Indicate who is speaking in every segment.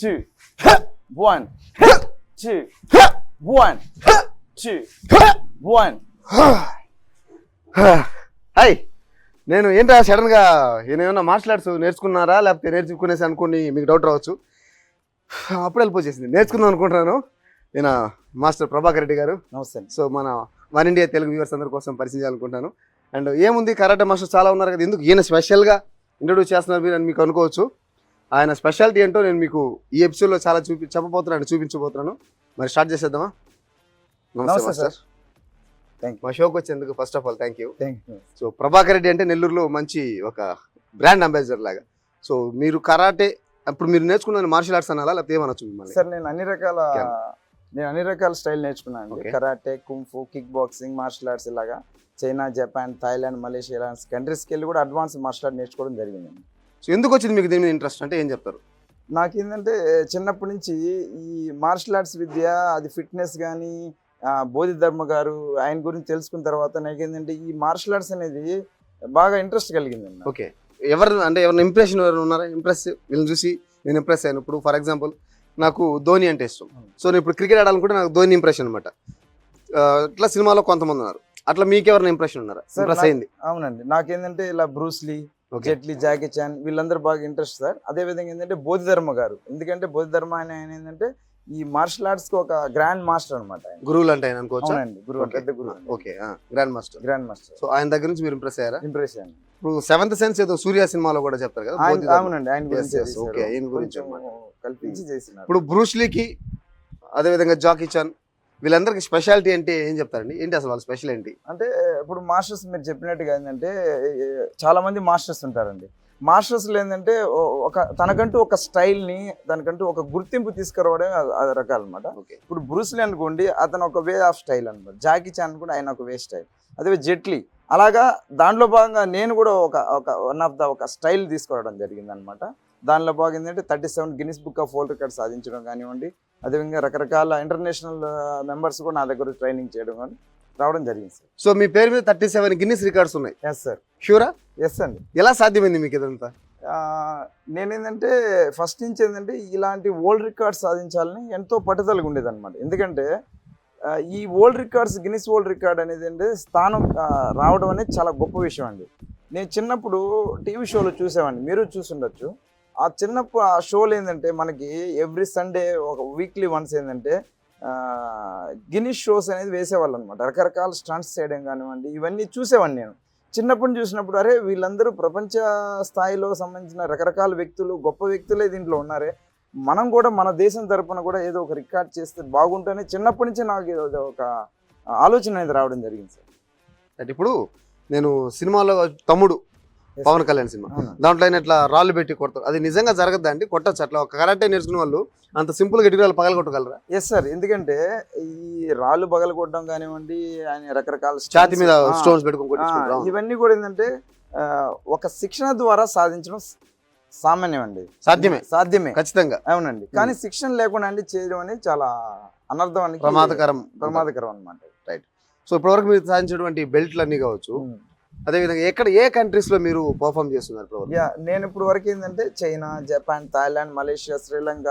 Speaker 1: two, one, two, one, two, one.
Speaker 2: Hi నేను ఏంటా సడన్గా ఈయన ఏమన్నా మార్షల్ ఆర్ట్స్ నేర్చుకున్నారా? లేకపోతే నేర్చుకునేసి అనుకుని మీకు డౌట్ రావచ్చు. అప్పుడు వెళ్ళిపోచేసింది నేర్చుకుందాం అనుకుంటున్నాను. ఈయన మాస్టర్ ప్రభాకర్ రెడ్డి గారు.
Speaker 1: నమస్తే.
Speaker 2: సో మన వన్ ఇండియా తెలుగు వ్యూవర్స్ అందరి కోసం పరిచయం చేయాలనుకుంటాను అండ్ ఏముంది కరాటే మాస్టర్స్ చాలా ఉన్నారు కదా ఎందుకు ఈయన స్పెషల్గా ఇంట్రొడ్యూస్ చేస్తున్నారు మీరు అని మీకు అనుకోవచ్చు. ఆయన స్పెషాలిటీ ఏంటో నేను మీకు ఈ ఎపిసోడ్లో చాలా చూపి చెప్పబోతున్నాను చూపించబోతున్నాను. మరి స్టార్ట్ చేసేద్దామా? నమస్తే
Speaker 1: సార్. థ్యాంక్
Speaker 2: మా షోకి వచ్చేందుకు first of all thank you so Prabhakar Reddy అంటే నెల్లూరులో మంచి ఒక బ్రాండ్ అంబాసిడర్ లాగా. సో మీరు కరాటే అప్పుడు మీరు నేర్చుకున్న మార్షల్ ఆర్ట్స్ అనాలా? లేకపోతే ఏమనొచ్చు మిమ్మల్ని?
Speaker 1: సార్ నేను అన్ని రకాల. నేను అన్ని రకాల స్టైల్ నేర్చుకున్నాను. Karate kung fu kick boxing martial arts ఇలాగా. చైనా జపాన్ థాయిలాండ్ మలేషియా ఇలాంటి కంట్రీస్కి వెళ్ళి కూడా అడ్వాన్స్ మార్షల్ ఆర్ట్ నేర్చుకోవడం జరిగింది
Speaker 2: సో ఎందుకు వచ్చింది మీకు దీని మీద ఇంట్రెస్ట్ అంటే ఏం చెప్తారు?
Speaker 1: నాకేంటంటే చిన్నప్పటి నుంచి ఈ మార్షల్ ఆర్ట్స్ విద్య అది ఫిట్నెస్ కానీ బోధిధర్మ గారు ఆయన గురించి తెలుసుకున్న తర్వాత నాకేంటంటే ఈ మార్షల్ ఆర్ట్స్ అనేది బాగా ఇంట్రెస్ట్ కలిగింది నాకు.
Speaker 2: ఓకే. ఎవరు అంటే ఎవరిని ఇంప్రెషన్ ఎవరు ఉన్నారా? ఇంప్రెస్ వీళ్ళని చూసి నేను ఇంప్రెస్ అయ్యాను. ఇప్పుడు ఫర్ ఎగ్జాంపుల్ నాకు ధోని అంటే ఇష్టం. సో నేను ఇప్పుడు క్రికెట్ ఆడాలనుకుంటే నాకు ధోని ఇంప్రెషన్ అనమాట ఇట్లా సినిమాలో కొంతమంది ఉన్నారు. అట్లా మీకు ఎవరిని ఇంప్రెషన్ ఉన్నారా ఇంప్రెస్
Speaker 1: నాకు-
Speaker 2: అయింది
Speaker 1: అవునండి. నాకేంటంటే ఇలా బ్రూస్లీ జెట్లీ జాకీ చాన్ వీళ్ళందరూ బాగా ఇంట్రెస్ట్ సార్. అదే విధంగా ఏంటంటే బోధిధర్మ గారు. ఎందుకంటే బోధిధర్మ ఆయన ఆయన ఏంటంటే ఈ మార్షల్ ఆర్ట్స్కి ఒక గ్రాండ్ మాస్టర్ అనమాట
Speaker 2: గురువులు అంటే ఆయన అనుకోవచ్చా?
Speaker 1: అవునండి గురువు. పెద్ద గురువు
Speaker 2: okay grand master
Speaker 1: grand master
Speaker 2: so ఆయన దగ్గర నుంచి మీరు ఇంప్రెస్ అయ్యారా?
Speaker 1: ఇంప్రెషన్
Speaker 2: ఇప్పుడు సెవెంత్ సెన్స్ ఏదో సూర్య సినిమాలో కూడా చెప్తారు కదా.
Speaker 1: అవునండి ఆయన గురించి
Speaker 2: okay, ఆయన గురించి
Speaker 1: కల్పించి చేసినారు.
Speaker 2: ఇప్పుడు బ్రూస్లీకి అదేవిధంగా జాకీ చాన్ వీళ్ళందరికీ స్పెషాలిటీ అంటే ఏం చెప్తారండి? ఏంటి అసలు వాళ్ళ స్పెషల్ ఏంటి?
Speaker 1: అంటే ఇప్పుడు మాస్టర్స్ మీరు చెప్పినట్టుగా ఏంటంటే ఏ- చాలా మంది మాస్టర్స్ ఉంటారండి. మాస్టర్స్ ఏంటంటే ఒక తనకంటూ ఒక స్టైల్ని తనకంటూ ఒక గుర్తింపు తీసుకురావడం అది రకాలు అనమాట
Speaker 2: ఓకే.
Speaker 1: ఇప్పుడు బ్రూస్లీ అనుకోండి అతను ఒక వే ఆఫ్ స్టైల్ అనమాట జాకీ చాన్ కూడా ఆయన ఒక వే స్టైల్. అదే జెట్లీ అలాగా దాంట్లో భాగంగా నేను కూడా ఒక ఒక వన్ ఆఫ్ ద ఒక స్టైల్ తీసుకురావడం జరిగింది అనమాట దానిలో భాగం ఏంటంటే thirty seven Guinness book of world record సాధించడం కానివ్వండి అదేవిధంగా రకరకాల ఇంటర్నేషనల్ మెంబర్స్ కూడా నా దగ్గర ట్రైనింగ్ చేయడం కానీ రావడం జరిగింది సార్.
Speaker 2: సో మీ పేరు మీద థర్టీ సెవెన్ గిన్నిస్ రికార్డ్స్ ఉన్నాయి?
Speaker 1: ఎస్ సార్
Speaker 2: షూరా
Speaker 1: ఎస్ అండి
Speaker 2: ఎలా సాధ్యమైంది మీకు ఇదంతా?
Speaker 1: నేనేంటంటే ఫస్ట్ నుంచి ఏంటంటే ఇలాంటి వరల్డ్ రికార్డ్స్ సాధించాలని ఎంతో పట్టుదలగా ఉండేది అనమాట ఎందుకంటే ఈ world records Guinness world record అనేది అంటే స్థానం రావడం అనేది చాలా గొప్ప విషయం అండి. నేను చిన్నప్పుడు టీవీ షోలో చూసేవాడిని. మీరు చూసుండొచ్చు. ఆ చిన్నప్పుడు ఆ షోలు ఏంటంటే మనకి ఎవ్రీ సండే ఒక వీక్లీ వన్స్ ఏంటంటే గిని షోస్ అనేది వేసేవాళ్ళు అనమాట రకరకాల స్టంట్స్ చేయడం కానివ్వండి ఇవన్నీ చూసేవాడిని నేను. చిన్నప్పుడు చూసినప్పుడు అరే వీళ్ళందరూ ప్రపంచ స్థాయిలో సంబంధించిన రకరకాల వ్యక్తులు గొప్ప వ్యక్తులే దీంట్లో ఉన్నారే. మనం కూడా మన దేశం తరపున కూడా ఏదో ఒక రికార్డ్ చేస్తే బాగుంటుందని చిన్నప్పటి నుంచి నాకు ఏదో ఒక ఆలోచన అనేది రావడం జరిగింది సార్.
Speaker 2: అంటే ఇప్పుడు నేను సినిమాలో తమ్ముడు పవన్ కళ్యాణ్ సినిమా? దాంట్లో ఆయన ఇట్లా రాళ్ళు పెట్టి కొడతారు? అది నిజంగా జరగద్దా అండి? కొట్టచ్చు? అట్లా ఒక కరాటే నేర్చుకునే వాళ్ళు అంత సింపుల్గా ఇటుకలు పగల కొట్టగలరా?
Speaker 1: ఎస్ సార్ ఎందుకంటే ఈ రాళ్ళు పగల కొట్టడం కానివ్వండి ఆయన రకరకాల
Speaker 2: ఛాతి మీద స్టోన్స్ పెట్టుకొని.
Speaker 1: ఇవన్నీ కూడా ఏంటంటే ఒక శిక్షణ ద్వారా సాధించడం సామాన్యం అండి.
Speaker 2: సాధ్యమే.
Speaker 1: సాధ్యమే.
Speaker 2: ఖచ్చితంగా.
Speaker 1: అవునండి. కానీ శిక్షణ లేకుండా అండి చేయడం అనేది చాలా అనర్థం
Speaker 2: ప్రమాదకరం.
Speaker 1: ప్రమాదకరం అనమాట
Speaker 2: సో ఇప్పటివరకు మీరు సాధించినటువంటి బెల్ట్లు అన్ని కావచ్చు అదే విధంగా ఎక్కడ ఏ కంట్రీస్లో మీరు పర్ఫామ్ చేస్తున్నారు
Speaker 1: యా నేను ఇప్పుడు వరకు ఏంటంటే China Japan Thailand Malaysia Sri Lanka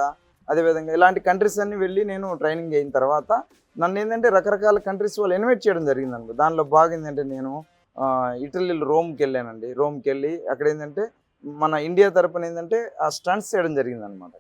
Speaker 1: అదేవిధంగా ఇలాంటి కంట్రీస్ అన్ని వెళ్ళి నేను ట్రైనింగ్ అయిన తర్వాత నన్ను ఏంటంటే రకరకాల కంట్రీస్ వాళ్ళు ఇన్వైట్ చేయడం జరిగింది అనమాట దానిలో బాగుందంటే నేను ఇటలీలో రోమ్కి వెళ్ళానండి. రోమ్కి వెళ్ళి అక్కడ ఏంటంటే మన ఇండియా తరపున ఏంటంటే ఆ స్టంట్స్ చేయడం జరిగింది అనమాట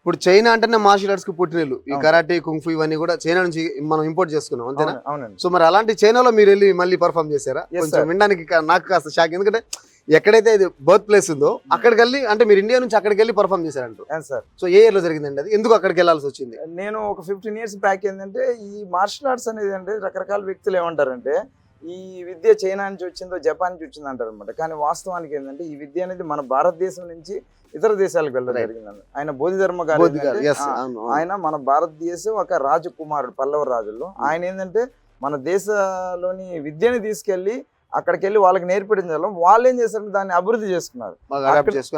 Speaker 2: ఇప్పుడు చైనా అంటేనే మార్షల్ ఆర్ట్స్కి పుట్టినీళ్ళు ఈ. కరాటే కుంఫు ఇవన్నీ కూడా చైనా నుంచి మనం ఇంపోర్ట్ చేసుకున్నాం అంతేనా?
Speaker 1: అవునండి.
Speaker 2: సో మరి అలాంటి చైనాలో మీరు వెళ్ళి మళ్ళీ పర్ఫామ్ చేశారా? కొంచెం. వినడానికి నాకు కాస్త షాక్ ఎందుకంటే ఎక్కడైతే ఇది బర్త్ ప్లేస్ ఉందో అక్కడికి వెళ్ళి అంటే మీరు ఇండియా నుంచి అక్కడికి వెళ్ళి పర్ఫామ్ చేశారంటారు.
Speaker 1: అవును సార్
Speaker 2: సో ఏ ఇయర్లో జరిగిందండి అది? ఎందుకు అక్కడికి వెళ్ళాల్సి వచ్చింది?
Speaker 1: నేను ఒక ఫిఫ్టీన్ ఇయర్స్ బ్యాక్ ఏంటంటే ఈ మార్షల్ ఆర్ట్స్ అనేది అంటే రకరకాల వ్యక్తులు ఏమంటారంటే ఈ విద్య చైనా నుంచి వచ్చిందో జపాన్ నుంచి వచ్చింది అంటారు అనమాట కానీ వాస్తవానికి ఏంటంటే ఈ విద్య అనేది మన భారతదేశం నుంచి ఇతర దేశాలకు వెళ్ళడం
Speaker 2: Right.
Speaker 1: జరిగింది ఆయన బోధిధర్మ గారు. ఆయన మన భారతదేశం ఒక రాజకుమారుడు పల్లవ రాజుల్లో. ఆయన ఏంటంటే మన దేశంలోని విద్యని తీసుకెళ్ళి అక్కడికి వెళ్ళి వాళ్ళకి నేర్పించడం వాళ్ళు ఏం చేశారంటే దాన్ని అభివృద్ధి చేసుకున్నారు.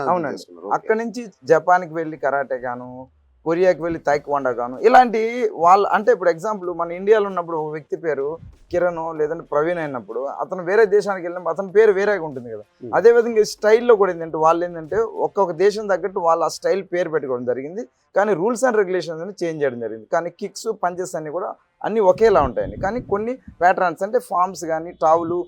Speaker 1: అవునండి. అక్కడి నుంచి జపాన్కి వెళ్ళి కరాటే గాను కొరియాకి వెళ్ళి తైక్వాండా గాను ఇలాంటి వాళ్ళు అంటే ఇప్పుడు ఎగ్జాంపుల్ మన ఇండియాలో ఉన్నప్పుడు ఒక వ్యక్తి పేరు కిరణ్ లేదంటే ప్రవీణ్ అయినప్పుడు అతను వేరే దేశానికి వెళ్ళినప్పుడు అతని పేరు వేరేగా ఉంటుంది కదా.
Speaker 2: Hmm.
Speaker 1: అదే విధంగా స్టైల్లో కూడా ఏంటంటే వాళ్ళు ఏంటంటే ఒక్కొక్క దేశం తగ్గట్టు వాళ్ళ ఆ స్టైల్ పేరు పెట్టుకోవడం జరిగింది. కానీ రూల్స్ అండ్ రెగ్యులేషన్స్ అని చేంజ్ చేయడం జరిగింది. కానీ కిక్స్ పంచెస్ అన్ని కూడా అన్ని ఒకేలా ఉంటాయండి. కానీ కొన్ని ప్యాటర్న్స్ అంటే ఫార్మ్స్ కానీ టావులు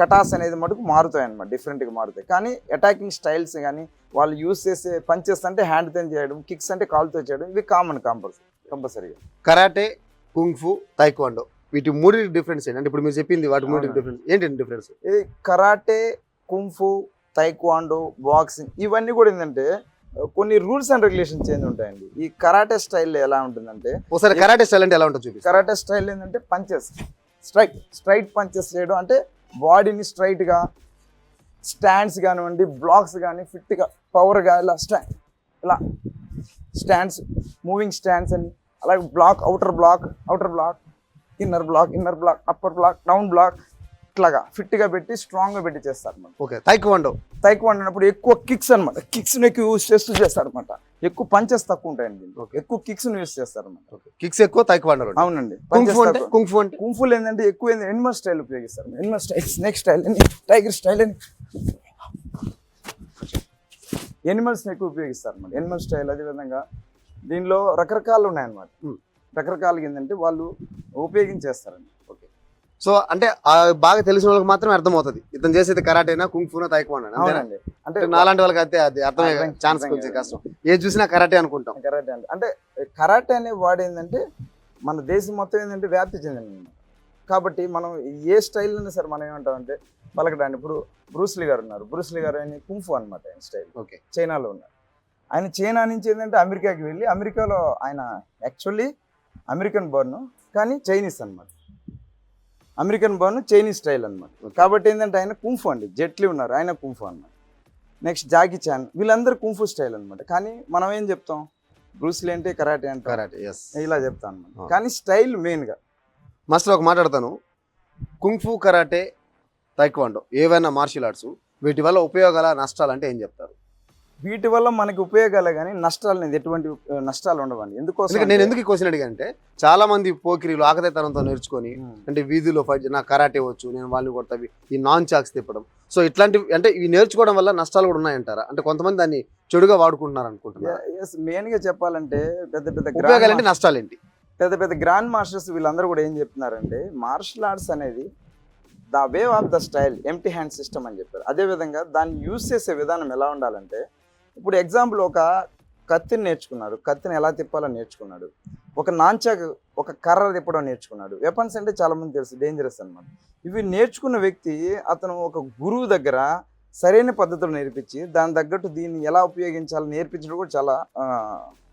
Speaker 1: కటాస్ అనేది మటుకు మారుతాయి అనమాట డిఫరెంట్గా మారుతాయి. కానీ అటాకింగ్ స్టైల్స్ కానీ వాళ్ళు యూస్ చేసే పంచెస్ అంటే హ్యాండ్తో చేయడం కిక్స్ అంటే కాల్తో చేయడం ఇవి కామన్ కంపల్సరీ కంపల్సరీగా
Speaker 2: కరాటే కుంగ్ఫు తైక్వాండో వీటి మూడు డిఫరెన్స్ ఏంటి? అంటే ఇప్పుడు మీరు చెప్పింది వాటి మూడు. డిఫరెన్స్ ఏంటి డిఫరెన్స్
Speaker 1: ఇది కరాటే కుంఫు తైక్వాండో బాక్సింగ్ ఇవన్నీ కూడా ఏంటంటే కొన్ని రూల్స్ అండ్ రెగ్యులేషన్ చేంజ్ ఉంటాయండి. ఈ కరాటే స్టైల్ ఎలా ఉంటుందంటే
Speaker 2: ఒకసారి కరాటే స్టైల్ అంటే ఎలా ఉంటుందో
Speaker 1: కరాటే స్టైల్ ఏంటంటే పంచెస్ స్ట్రైట్ స్ట్రైట్ పంచెస్ చేయడం అంటే బాడీని స్ట్రైట్గా స్టాండ్స్ కానివ్వండి బ్లాక్స్ కానీ ఫిట్గా పవర్గా ఇలా స్టా ఇలా స్టాండ్స్ మూవింగ్ స్టాండ్స్ అని అలాగే block outer block outer block inner block inner block upper block down block ఇట్లాగా ఫిట్గా పెట్టి స్ట్రాంగ్గా పెట్టి చేస్తారు అనమాట
Speaker 2: ఓకే తైక్వాండో.
Speaker 1: తైక్వాండో అన్నప్పుడు ఎక్కువ కిక్స్ అనమాట కిక్స్ని ఎక్కువ యూస్ చేస్తూ చేస్తారు అనమాట ఎక్కువ పంచెస్ తక్కువ ఉంటాయండి దీంట్లో.
Speaker 2: Okay.
Speaker 1: ఎక్కువ కిక్స్ని యూస్ చేస్తారు అనమాట
Speaker 2: కిక్స్ ఎక్కువ తైక్వాండో
Speaker 1: అవునండి.
Speaker 2: అంటే?
Speaker 1: కుంఫుల్ ఏంటంటే ఎక్కువ ఎనిమల్ స్టైల్ ఉపయోగిస్తారు. ఎనిమల్ స్టైల్ స్నేక్ స్టైల్ అని టైగర్ స్టైల్ అని. ఎనిమల్స్ ఎక్కువ ఉపయోగిస్తారు అన్నమాట ఎనిమల్ స్టైల్ అదే విధంగా దీనిలో రకరకాలు ఉన్నాయన్నమాట.
Speaker 2: Hmm.
Speaker 1: రకరకాలు ఏంటంటే వాళ్ళు ఉపయోగించేస్తారండి
Speaker 2: సో అంటే బాగా తెలిసిన వాళ్ళకి మాత్రమే అర్థమవుతుంది. ఇతను చేసేది కరాటేనా కుంగ్ఫూనా
Speaker 1: అవునండి. అంటే
Speaker 2: నాలాంటి వాళ్ళకి అయితే అది అర్థమయ్యే
Speaker 1: అర్థం-
Speaker 2: ఛాన్స్ కొంచెం. కష్టం. ఏది చూసినా కరాటే అనుకుంటాం.
Speaker 1: కరాటే అంటే అంటే కరాటే అనే వాడు ఏంటంటే మన దేశం మొత్తం ఏంటంటే వ్యాప్తి చెందింది. కాబట్టి మనం ఏ స్టైల్ అయినా సరే మనం ఏమంటామంటే పలకడానికి ఇప్పుడు బ్రూస్లీ గారు ఉన్నారు. బ్రూస్లీ గారు ఆయన కుంఫు అనమాట ఆయన స్టైల్
Speaker 2: ఓకే.
Speaker 1: చైనాలో ఉన్నారు. ఆయన చైనా నుంచి ఏంటంటే అమెరికాకి వెళ్ళి అమెరికాలో ఆయన యాక్చువల్లీ అమెరికన్ బర్న్ కానీ చైనీస్ అన్నమాట. అమెరికన్ బర్న్ చైనీస్ స్టైల్ అన్నమాట. కాబట్టి ఏంటంటే ఆయన కుంఫు అండి జెట్లీ ఉన్నారు ఆయన కుంఫు అన్నమాట. నెక్స్ట్ జాకీ చాన్ వీళ్ళందరూ కుంఫు స్టైల్ అన్నమాట. కానీ మనం ఏం చెప్తాం? బ్రూస్లీ అంటే కరాటే అంటే.
Speaker 2: కరాటే ఎస్
Speaker 1: ఇలా చెప్తాం అన్నమాట.
Speaker 2: ఆ.
Speaker 1: కానీ స్టైల్ మెయిన్గా.
Speaker 2: మాస్టర్ ఒక మాట్లాడతాను కుంగ్ఫు కరాటే తైక్వాండో ఏవైనా మార్షల్ ఆర్ట్స్ వీటి వల్ల ఉపయోగాల నష్టాలు అంటే ఏం చెప్తారు?
Speaker 1: వీటి వల్ల మనకి ఉపయోగాలే కానీ నష్టాలు అనేది ఎటువంటి నష్టాలు ఉండవండి. ఎందుకోసం
Speaker 2: నేను ఎందుకు క్వశ్చన్ అడిగానంటే చాలా మంది పోకిరీలు ఆకతాయితనంతో నేర్చుకొని. అంటే వీధిలో ఫైట్ నాకు కరాటే వచ్చు నేను వాళ్ళని కొడతావి ఈ నాన్ చాక్స్ తిప్పడం. సో ఇట్లాంటి అంటే ఇవి నేర్చుకోవడం వల్ల నష్టాలు కూడా ఉన్నాయంటారా? అంటే కొంతమంది దాన్ని చెడుగా వాడుకుంటున్నారు అనుకుంటున్నారు?
Speaker 1: ఎస్ మెయిన్గా చెప్పాలంటే పెద్ద పెద్ద
Speaker 2: ఉపయోగాలు
Speaker 1: grand
Speaker 2: అంటే నష్టాలు ఏంటి
Speaker 1: పెద్ద పెద్ద గ్రాండ్ మాస్టర్స్ వీళ్ళందరూ కూడా ఏం చెప్తున్నారంటే మార్షల్ ఆర్ట్స్ అనేది the way of the style empty hand system అని చెప్పారు. అదేవిధంగా దాన్ని యూస్ చేసే విధానం ఎలా ఉండాలంటే ఇప్పుడు ఎగ్జాంపుల్ ఒక కత్తిని నేర్చుకున్నాడు. కత్తిని ఎలా తిప్పాలో నేర్చుకున్నాడు. ఒక నాంచాకు ఒక కర్ర తిప్పడం నేర్చుకున్నాడు. వెపన్స్ అంటే చాలామంది తెలుసు డేంజరస్ అన్నమాట. ఇవి నేర్చుకున్న వ్యక్తి అతను ఒక గురువు దగ్గర సరైన పద్ధతులు నేర్పించి దాని తగ్గట్టు దీన్ని ఎలా ఉపయోగించాలో నేర్పించడం కూడా చాలా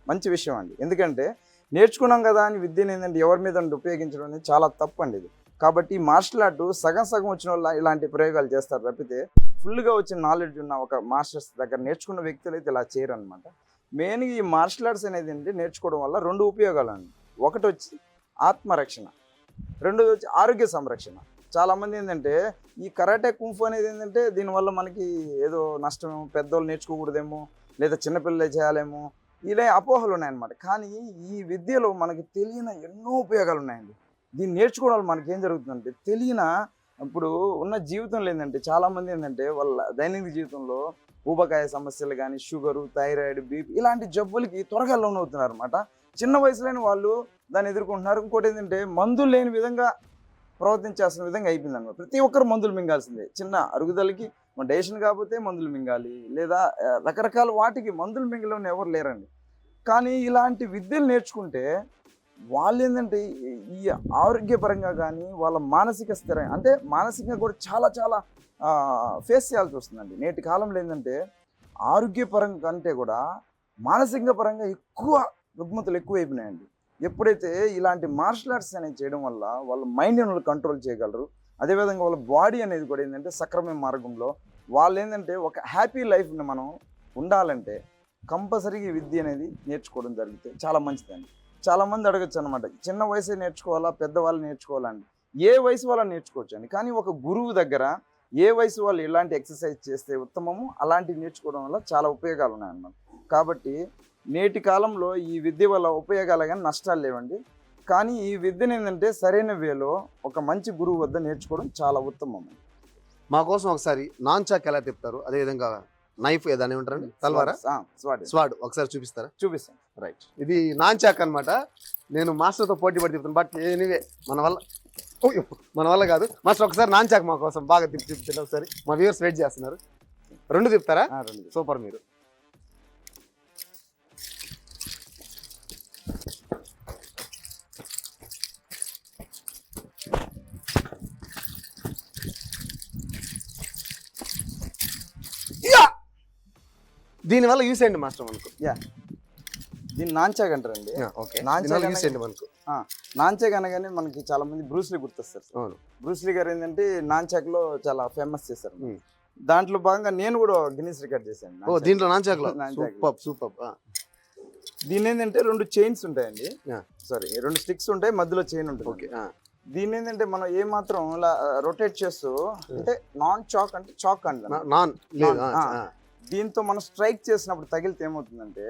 Speaker 1: మంచి విషయం అండి. ఎందుకంటే నేర్చుకున్నాం కదా అని విద్యను ఏంటంటే ఎవరి మీద ఉపయోగించడం అనేది చాలా తప్పు అండి ఇది. కాబట్టి మార్షల్ ఆర్ట్ సగం సగం వచ్చిన వాళ్ళు ఇలాంటి ప్రయోగాలు చేస్తారు తప్పితే ఫుల్గా వచ్చిన నాలెడ్జ్ ఉన్న ఒక మాస్టర్స్ దగ్గర నేర్చుకున్న వ్యక్తులు అయితే ఇలా చేయరు అనమాట మెయిన్గా ఈ మార్షల్ ఆర్ట్స్ అనేది ఏంటి నేర్చుకోవడం వల్ల రెండు ఉపయోగాలు అండి ఒకటి వచ్చి ఆత్మరక్షణ రెండోది వచ్చి ఆరోగ్య సంరక్షణ. చాలామంది ఏంటంటే ఈ కరాటే కుంఫు అనేది ఏంటంటే దీనివల్ల మనకి ఏదో నష్టమేమో పెద్దోళ్ళు నేర్చుకోకూడదేమో లేదా చిన్నపిల్లలే చేయాలేమో ఇలా అపోహలు ఉన్నాయన్నమాట. కానీ ఈ విద్యలో మనకి తెలియని ఎన్నో ఉపయోగాలు ఉన్నాయండి దీన్ని నేర్చుకోవడం వల్ల మనకి ఏం జరుగుతుందంటే తెలియన ఇప్పుడు ఉన్న జీవితంలో ఏంటంటే చాలామంది ఏంటంటే వాళ్ళ దైనందిక జీవితంలో ఊబకాయ సమస్యలు కానీ షుగరు థైరాయిడ్ బీపీ ఇలాంటి జబ్బులకి త్వరగా లోన్ అవుతున్నారు అనమాట చిన్న వయసులోని వాళ్ళు దాన్ని ఎదుర్కొంటున్నారు. ఇంకోటి ఏంటంటే మందులు లేని విధంగా ప్రవర్తించాల్సిన విధంగా అయిపోయింది అనమాట ప్రతి ఒక్కరు మందులు మింగాల్సిందే. చిన్న అరుగుదలకి డైజెషన్ కాకపోతే మందులు మింగాలి. లేదా రకరకాల వాటికి మందులు మింగలేని ఎవరు లేరండి. కానీ ఇలాంటి విద్యలు నేర్చుకుంటే వాళ్ళు ఏంటంటే ఈ- ఆరోగ్యపరంగా కానీ వాళ్ళ మానసిక స్థిరంగా అంటే మానసికంగా కూడా చాలా చాలా ఫేస్ చేయాల్సి వస్తుందండి. నేటి కాలంలో ఏంటంటే ఆరోగ్యపరంగా కంటే కూడా మానసిక పరంగా ఎక్కువ రుగ్మతలు ఎక్కువ అయిపోయినాయండి ఎప్పుడైతే ఇలాంటి మార్షల్ ఆర్ట్స్ అనేది చేయడం వల్ల వాళ్ళ మైండ్ని వాళ్ళు కంట్రోల్ చేయగలరు అదేవిధంగా వాళ్ళ బాడీ అనేది కూడా ఏంటంటే సక్రమైన మార్గంలో వాళ్ళు ఏంటంటే ఒక హ్యాపీ లైఫ్ని మనం ఉండాలంటే కంపల్సరీగా విద్య అనేది నేర్చుకోవడం జరిగితే చాలా మంచిదండి. చాలా మంది అడగచ్చు అనమాట చిన్న వయసే నేర్చుకోవాలా పెద్దవాళ్ళు నేర్చుకోవాలని ఏ వయసు వాళ్ళు నేర్చుకోవచ్చు అండి. కానీ ఒక గురువు దగ్గర ఏ వయసు వాళ్ళు ఎలాంటి ఎక్సర్సైజ్ చేస్తే ఉత్తమము? అలాంటివి నేర్చుకోవడం వల్ల చాలా ఉపయోగాలు ఉన్నాయన్నమాట. కాబట్టి నేటి కాలంలో ఈ విద్య వల్ల ఉపయోగాలు కానీ నష్టాలు లేవండి. కానీ ఈ విద్యను ఏంటంటే సరైన వేలో ఒక మంచి గురువు వద్ద నేర్చుకోవడం చాలా ఉత్తమం
Speaker 2: మా కోసం ఒకసారి నాన్ చాక్ ఎలా తిప్పుతారు? అదే విధంగా నైఫ్ ఏదని ఉంటారండి తల్వారా?
Speaker 1: స్వాడ్
Speaker 2: స్వాడ్ ఒకసారి చూపిస్తారా?
Speaker 1: చూపిస్తాను రైట్
Speaker 2: ఇది నాన్ చాక్ అనమాట నేను మాస్టర్తో పోటీ పడి తిప్పుతాను బట్ ఎనీవే మన వల్ల మన వల్ల కాదు. మాస్టర్ ఒకసారి నాన్ చాక్ మా కోసం బాగా తిప్పి తిప్పుతాను ఒకసారి. మా వ్యూవర్స్ వెయిట్ చేస్తున్నారు. రెండు తిప్పుతారా? సూపర్ మీరు. దీనివల్ల యూస్ అయ్యండి మాస్టర్ మనకు.
Speaker 1: యా. దీన్ని నాంచాగ్ అంటారండి.
Speaker 2: ఓకే.
Speaker 1: చాక్
Speaker 2: యూస్ అయ్యండి మనకు.
Speaker 1: నాంచాగ్ అనగానే మనకి చాలా మంది బ్రూస్లీ గుర్తొస్తారు
Speaker 2: అవును.
Speaker 1: బ్రూస్లీ గారు ఏంటంటే నాంచాక్లో చాలా ఫేమస్ చేశారు. దాంట్లో భాగంగా నేను కూడా గిన్నీస్ రికార్డ్ చేశాను.
Speaker 2: ఓ. దీంట్లో
Speaker 1: చాక్.
Speaker 2: Super super.
Speaker 1: దీని ఏంటంటే రెండు చైన్స్ ఉంటాయండి. సారీ రెండు స్టిక్స్ ఉంటాయి మధ్యలో చైన్ ఉంటుంది.
Speaker 2: ఓకే
Speaker 1: దీని ఏంటంటే మనం ఏ మాత్రం ఇలా రొటేట్ చేస్తూ అంటే నాన్ చాక్ అంటే చాక్ అండి
Speaker 2: నాన్.
Speaker 1: దీంతో మనం స్ట్రైక్ చేసినప్పుడు తగిలితే ఏమవుతుందంటే.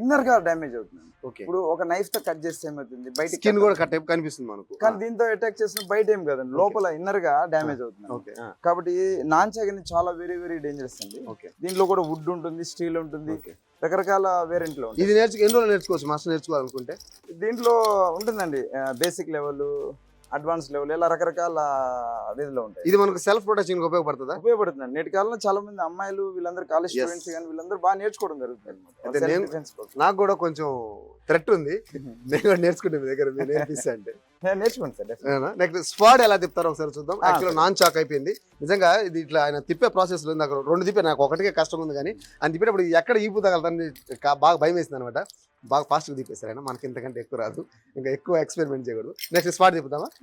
Speaker 1: ఇన్నర్గా డ్యామేజ్ అవుతుంది.
Speaker 2: ఓకే.
Speaker 1: ఇప్పుడు ఒక నైఫ్తో కట్ చేస్తే ఏమవుతుంది? బయట
Speaker 2: స్కిన్ కూడా కట్ కనిపిస్తుంది మనకు.
Speaker 1: కానీ దీంతో అటాక్ చేసిన బయట ఏం కదండి. లోపల ఇన్నర్గా డ్యామేజ్ అవుతుంది.
Speaker 2: ఓకే.
Speaker 1: కాబట్టి నాన్ చాగని చాలా వెరీ వెరీ డేంజరస్ అండి.
Speaker 2: ఓకే.
Speaker 1: దీంట్లో కూడా వుడ్ ఉంటుంది స్టీల్ ఉంటుంది రకరకాల వేరియంట్లు ఉంటాయి.
Speaker 2: ఇది నేర్చుకు ఎన్ని రోజులు నేర్చుకోవచ్చు? మాస్టర్ నేర్చుకోవాలనుకుంటే?
Speaker 1: దీంట్లో ఉంటుందండి. బేసిక్ లెవెల్ అడ్వాన్స్ లెవెల్ ఇలా రకరకాల రీతిలో ఉంటాయి.
Speaker 2: ఇది మనకు సెల్ఫ్ ప్రొటెక్షన్ ఉపయోగపడుతుందా?
Speaker 1: ఉపయోగపడుతుంది నేటి కాలంలో చాలా మంది అమ్మాయిలు వీళ్ళందరూ కాలేజ్. స్టూడెంట్స్ కానీ వీళ్ళందరూ బాగా నేర్చుకోవడం జరుగుతుంది.
Speaker 2: నాకు కూడా కొంచెం థ్రెట్ ఉంది. నేను కూడా నేర్చుకుంటే మీ దగ్గర మీరు నేర్పిస్తా అంటే.
Speaker 1: నేర్చుకోండి సార్.
Speaker 2: నెక్స్ట్ స్క్వాడ్ ఎలా తిప్పుతారో ఒకసారి చూద్దాం.
Speaker 1: ఆ,
Speaker 2: యాక్చువల్
Speaker 1: సరే.
Speaker 2: నాన్ చాక్ అయిపోయింది. నిజంగా ఇది ఇట్లా ఆయన తిప్పే ప్రాసెస్లో నాకు రెండు తిప్పే నాకు ఒకటికే కష్టం ఉంది కానీ ఆయన తిప్పేటప్పుడు ఎక్కడ ఈపు తగలదని బాగా భయం వేసింది అనమాట బాగా ఫాస్ట్గా తిప్పేస్తారు ఆయన. మనకి ఇంతకంటే ఎక్కువ రాదు. ఇంకా ఎక్కువ ఎక్స్పెరిమెంట్ చేయకూడదు. Next spot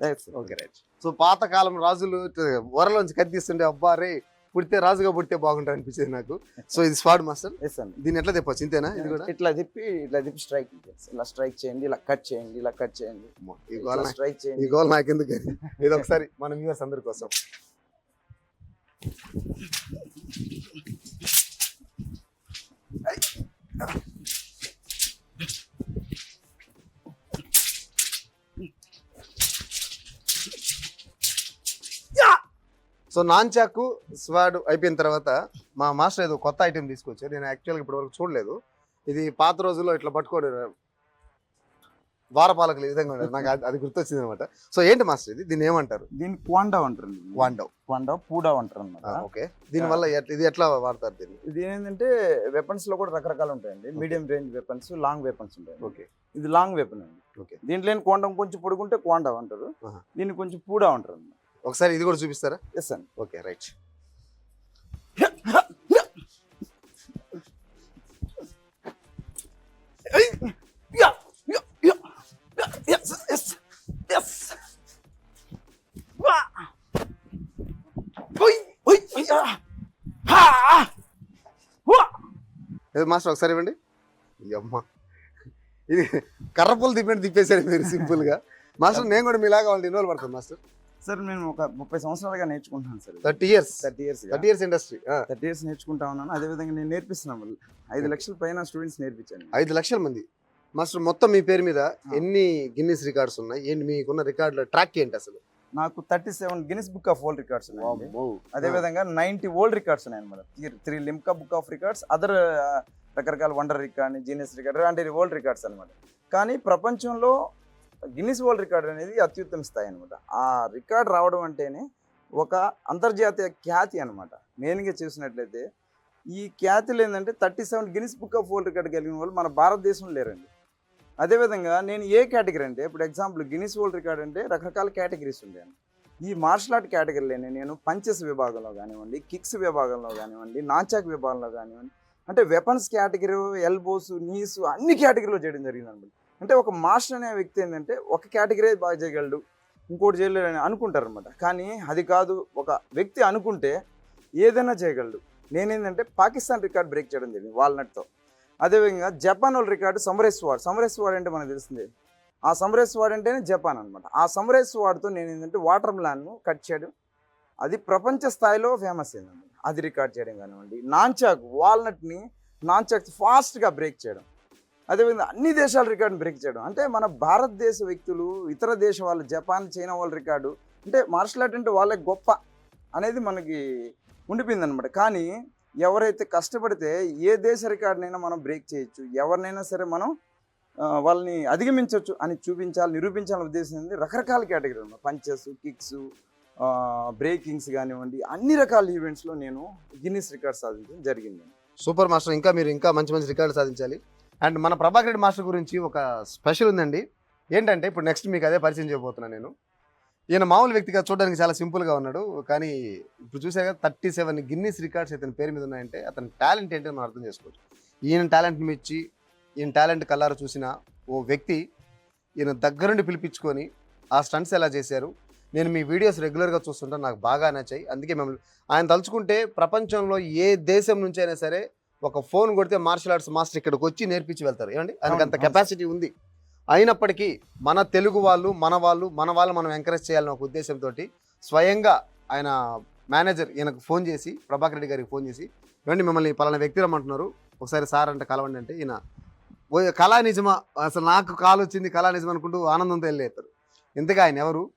Speaker 1: Right, sir.
Speaker 2: Okay right so పాతకాలం రాజులు వరలోంచి కత్తిస్తుంటే అబ్బా రే పుడితే రాజుగా పుడితే బాగుంటుంది అనిపించేది నాకు. సో ఇది స్వాడ్ మాస్టర్. దీన్ని ఎట్లా తిప్పొచ్చు? ఇంతేనా? ఇది కూడా?
Speaker 1: ఇట్లా తిప్పి ఇట్లా తిప్పి స్ట్రైక్ ఇలా స్ట్రైక్ చేయండి ఇలా కట్ చేయండి ఇలా కట్ చేయండి.
Speaker 2: ఈ గోల్
Speaker 1: స్ట్రైక్
Speaker 2: ఈ
Speaker 1: చేయండి.
Speaker 2: గోల్ నాకు ఎందుకు. ఇది ఒకసారి మన వ్యూవర్స్ అందరి కోసం. సో నాన్ చాకు స్వాడ్ అయిపోయిన తర్వాత మా మాస్టర్ ఏదో కొత్త ఐటెం తీసుకొచ్చారు. నేను యాక్చువల్గా ఇప్పటి వరకు చూడలేదు. ఇది పాత రోజుల్లో ఇట్లా పట్టుకోడు వారపాలకులు ఈ విధంగా ఉండేది నాకు అది- గుర్తొచ్చింది అనమాట సో ఏంటి మాస్టర్ ఇది? దీన్ని ఏమంటారు?
Speaker 1: దీన్ని క్వాండా అంటారు
Speaker 2: వాండవ్
Speaker 1: క్వాండా పూడా అంటారు అనమాట
Speaker 2: ఓకే. దీని వల్ల ఎట్- ఇది ఎట్లా వాడతారు దీన్ని?
Speaker 1: ఇది ఏంటంటే వెపన్స్లో కూడా రకరకాలు ఉంటాయండి. Medium range weapons long weapons ఉంటాయి
Speaker 2: ఓకే.
Speaker 1: ఇది లాంగ్ వెపన్ అండి.
Speaker 2: ఓకే.
Speaker 1: దీంట్లో క్వాండం కొంచెం పొడుగుంటే క్వాండా అంటారు. దీన్ని కొంచెం పూడా అంటారు
Speaker 2: ఒకసారి ఇది కూడా చూపిస్తారా?
Speaker 1: ఎస్ అండి
Speaker 2: ఓకే రైట్ మాస్టర్ ఒకసారి ఇవ్వండి. అమ్మ ఇది కర్రపులు తిప్పినట్టు తిప్పేశారు మీరు సింపుల్గా మాస్టర్ నేను కూడా మీలాగా వాళ్ళు ఇన్వాల్వ్ పడతాను మాస్టర్.
Speaker 1: సార్ నేను ఒక ముప్పై సంవత్సరాలుగా నేర్చుకుంటున్నాను sir
Speaker 2: thirty years.
Speaker 1: Thirty years
Speaker 2: thirty years industry
Speaker 1: thirty years నేర్చుకుంటా ఉన్నాను. అదే విధంగా నేను నేర్పిస్తున్నాను ఐదు లక్షల పైన స్టూడెంట్స్ నేర్పించాను
Speaker 2: ఐదు లక్షల మంది. మాస్టర్ మొత్తం మీ పేరు మీద ఎన్ని గిన్నిస్ రికార్డ్స్ ఉన్నాయి? ఏంటి మీకున్న రికార్డుల ట్రాక్ ఏంటి అసలు?
Speaker 1: నాకు thirty seven Guinness book of world records ఉన్నాయి అదే విధంగా నైన్టీ ఓల్డ్ రికార్డ్స్ ఉన్నాయి అనమాట. Three Limca book of records other రకరకాల వండర్ రికార్డ్ జీనియస్ రికార్డ్ అలాంటి వరల్డ్ రికార్డ్స్ అనమాట. కానీ ప్రపంచంలో గిన్నిస్ వరల్డ్ రికార్డ్ అనేది అత్యుత్తమ స్థాయి అనమాట ఆ రికార్డ్ రావడం అంటేనే ఒక అంతర్జాతీయ ఖ్యాతి అనమాట మెయిన్గా చూసినట్లయితే ఈ ఖ్యాతులు ఏంటంటే thirty seven Guinness book of world record కలిగిన వాళ్ళు మన భారతదేశంలో లేరండి. అదేవిధంగా నేను ఏ కేటగిరీ అంటే ఇప్పుడు ఎగ్జాంపుల్ గిన్నిస్ వరల్డ్ రికార్డ్ అంటే రకరకాల కేటగిరీస్ ఉంటాయి ఈ మార్షల్ ఆర్ట్ కేటగిరీలోనే నేను పంచెస్ విభాగంలో కానివ్వండి కిక్స్ విభాగంలో కానివ్వండి నాచాక్ విభాగంలో కానివ్వండి అంటే వెపన్స్ కేటగిరీ ఎల్బోస్ నీస్ అన్ని కేటగిరీలో చేయడం జరిగింది అనమాట అంటే ఒక మాస్టర్ అనే వ్యక్తి ఏంటంటే ఒక కేటగిరీ బాగా చేయగలడు ఇంకోటి చేయలేడు అని అనుకుంటారు అనమాట కానీ అది కాదు ఒక వ్యక్తి అనుకుంటే ఏదైనా చేయగలడు. నేనేంటంటే పాకిస్తాన్ రికార్డ్ బ్రేక్ చేయడం జరిగింది వాల్నట్తో అదేవిధంగా జపాన్ వాళ్ళ రికార్డు సమరేస్ వాడ్ సమరేస్ వాడ్ అంటే మనకు తెలిసిందే. ఆ సమరేస్ వాడ్ అంటేనే జపాన్ అనమాట ఆ సమరేస్ వాడ్తో నేను ఏంటంటే వాటర్ మిలాన్ను కట్ చేయడం. అది ప్రపంచ స్థాయిలో ఫేమస్ అయిందండి అది రికార్డ్ చేయడం కానివ్వండి నాన్చాక్ వాల్నట్ని నాన్చాక్ ఫాస్ట్గా బ్రేక్ చేయడం. అదేవిధంగా అన్ని దేశాల రికార్డుని బ్రేక్ చేయడం. అంటే మన భారతదేశ వ్యక్తులు ఇతర దేశ వాళ్ళు జపాన్ చైనా వాళ్ళ రికార్డు అంటే మార్షల్ ఆర్ట్ అంటే వాళ్ళే గొప్ప అనేది మనకి ఉండిపోయింది అనమాట కానీ ఎవరైతే కష్టపడితే ఏ దేశ రికార్డునైనా మనం బ్రేక్ చేయొచ్చు. ఎవరినైనా సరే మనం వాళ్ళని అధిగమించవచ్చు అని చూపించాలి నిరూపించాలని ఉద్దేశం ఉంది రకరకాల కేటగిరీ ఉన్నాయి పంచెస్ కిక్స్ బ్రేకింగ్స్ కానివ్వండి అన్ని రకాల ఈవెంట్స్లో నేను గిన్నిస్ రికార్డ్ సాధించడం జరిగింది.
Speaker 2: సూపర్ మాస్టర్ ఇంకా మీరు ఇంకా మంచి మంచి రికార్డు సాధించాలి. అండ్ మన ప్రభాకర్ రెడ్డి మాస్టర్ గురించి ఒక స్పెషల్ ఉందండి. ఏంటంటే ఇప్పుడు నెక్స్ట్ మీకు అదే పరిచయం చేయబోతున్నాను నేను. ఈయన మామూలు వ్యక్తిగా చూడడానికి చాలా సింపుల్గా ఉన్నాడు. కానీ ఇప్పుడు చూసాక థర్టీ సెవెన్ గిన్నీస్ రికార్డ్స్ ఇతని పేరు మీద ఉన్నాయంటే అతని టాలెంట్ ఏంటో మనం అర్థం చేసుకోవచ్చు. ఈయన టాలెంట్ని మెచ్చి ఈయన టాలెంట్ కల్లారు చూసిన ఓ వ్యక్తి ఈయన దగ్గరుండి పిలిపించుకొని ఆ స్టంట్స్ ఎలా చేశారు? నేను మీ వీడియోస్ రెగ్యులర్గా చూస్తుంటే నాకు బాగా నచ్చాయి. అందుకే మిమ్మల్ని ఆయన తలుచుకుంటే ప్రపంచంలో ఏ దేశం నుంచి అయినా సరే ఒక ఫోన్ కొడితే మార్షల్ ఆర్ట్స్ మాస్టర్ ఇక్కడికి వచ్చి నేర్పించి వెళ్తారు. ఏమండి? ఆయనకి అంత. కెపాసిటీ ఉంది. అయినప్పటికీ మన తెలుగు వాళ్ళు మన వాళ్ళు మన వాళ్ళు మనం ఎంకరేజ్ చేయాలనే ఒక ఉద్దేశంతో స్వయంగా ఆయన మేనేజర్ ఈయనకు ఫోన్ చేసి ప్రభాకర్ రెడ్డి గారికి ఫోన్ చేసి ఏమండి మిమ్మల్ని పలానా వ్యక్తి రమ్మంటున్నారు. ఒకసారి సార్ అంటే కలవండి అంటే ఈయన "ఓ, కళా నిజమా? అసలు నాకు కాల్ వచ్చింది కళా నిజం అనుకుంటూ ఆనందంతో వెళ్ళేస్తారు. ఇంతగా ఆయన ఎవరు?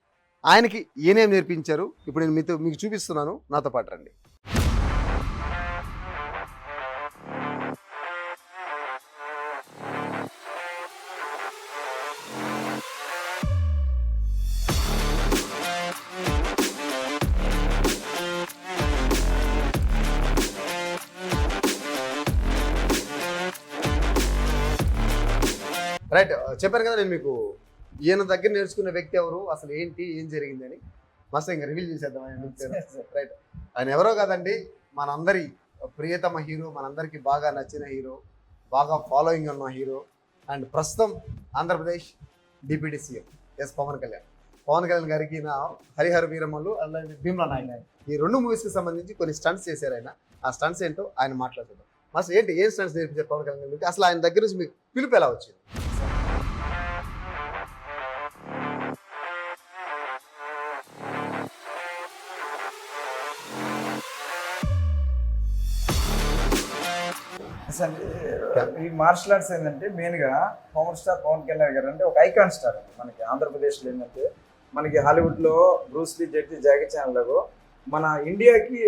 Speaker 2: ఆయనకి ఈయనేం నేర్పించారు? ఇప్పుడు నేను మీతో మీకు చూపిస్తున్నాను. నాతో పాటు రండి. రైట్ చెప్పాను కదా నేను మీకు ఈయన దగ్గర నేర్చుకున్న వ్యక్తి ఎవరు అసలు ఏంటి ఏం జరిగిందని మస్తు ఇంకా రివీల్ చేసేద్దాం ఆయన రైట్ ఆయన ఎవరో కాదండి మనందరి ప్రియతమ హీరో మనందరికి బాగా నచ్చిన హీరో బాగా ఫాలోయింగ్ ఉన్న హీరో అండ్ ప్రస్తుతం Andhra Pradesh deputy CM yes Pawan Kalyan. Pawan Kalyan గారికి నా హరిహర వీరమ్మలు అలాగే భీమ్లా నాయక్ ఈ రెండు మూవీస్కి సంబంధించి కొన్ని స్టంట్స్ చేశారు ఆయన. ఆ స్టంట్స్ ఏంటో ఆయన మాట్లాడుతుంటాం మస్తు ఏంటి ఏం స్టంట్స్ నేర్పించారు పవన్ కళ్యాణ్ గారికి అసలు ఆయన దగ్గర నుంచి మీకు పిలుపు ఎలా వచ్చింది?
Speaker 1: ఈ మార్షల్ ఆర్ట్స్ ఏంటంటే మెయిన్గా పవర్ స్టార్ పవన్ కళ్యాణ్ గారు అంటే ఒక ఐకాన్ స్టార్ అండి. మనకి ఆంధ్రప్రదేశ్లో ఏంటంటే మనకి హాలీవుడ్లో బ్రూస్లీ జెట్టి జాకీ చాన్లకు మన ఇండియాకి